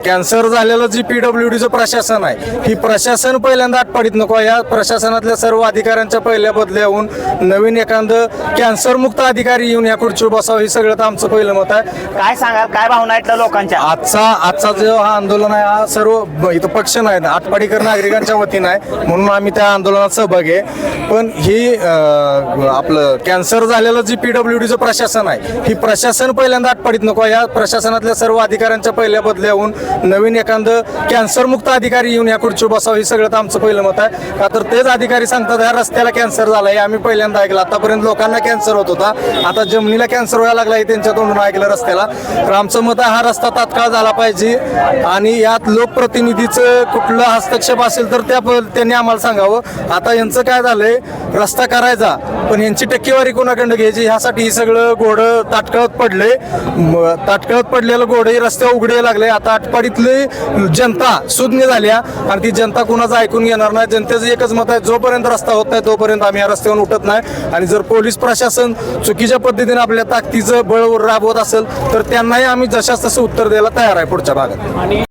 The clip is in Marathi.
कॅन्सर झालेलं जी पीडब्ल्यू डीचं प्रशासन आहे ही प्रशासन पहिल्यांदा आटपाडीत नको या प्रशासनातल्या सर्व अधिकाऱ्यांच्या पहिल्या बदल्या होऊन नवीन एखादं कॅन्सर मुक्त अधिकारी येऊन या खुर्चीवर बसावं हे सगळं तर आमचं पहिलं मत आहे. काय सांगाल? काय भावना आहेत त्या लोकांच्या? आजचा आजचा जो हा आंदोलन आहे हा सर्व ब- इथं पक्ष नाही आटपाडीकर नागरिकांच्या वतीनं आहे म्हणून आम्ही त्या आंदोलनात सहभागी आहे. पण ही अं, आपलं कॅन्सर झालेलं जी पीडब्ल्यू डीचं प्रशासन आहे ही प्रशासन पहिल्यांदा आटपाडीत नको या प्रशासनातल्या सर्व अधिकाऱ्यांच्या पहिल्या बदल्या होऊन नवीन एखादं कॅन्सर मुक्त अधिकारी येऊन या खुर्चीवर बसावं हे सगळं तर आमचं पहिलं मत आहे. का तर तेच अधिकारी सांगतात या रस्त्याला कॅन्सर झाला हे आम्ही पहिल्यांदा ऐकलं. आतापर्यंत लोकांना कॅन्सर होत होता. आता जमिनीला कॅन्सर व्हायला लागला हे त्यांच्या तोंडून ऐकलं रस्त्याला. तर आमचं मत आहे हा रस्ता तात्काळ झाला पाहिजे. आणि यात लोकप्रतिनिधीचं कुठलं हस्तक्षेप असेल तर त्या त्यांनी आम्हाला सांगावं. आता यांचं काय झालंय रस्ता करायचा पण यांची टक्केवारी कोणाकडनं घ्यायची ह्यासाठी ही सगळं घोडं ताटकळत पडले ताटकळत पडलेलं घोडं हे उघडे लागले आता आटपाडीतली जनता सुज्ञ झाल्या आणि ती जनता कुणाचं ऐकून घेणार नाही? जनतेचं एकच मत आहे जोपर्यंत रस्ता होत नाही तोपर्यंत आम्ही या रस्त्यावर उठत नाही. आणि जर पोलीस प्रशासन चुकीच्या पद्धतीने आपल्या ताकदीचं बळ राबवत असेल तर त्यांनाही आम्ही जशास तसं उत्तर द्यायला तयार आहे पुढच्या भागात.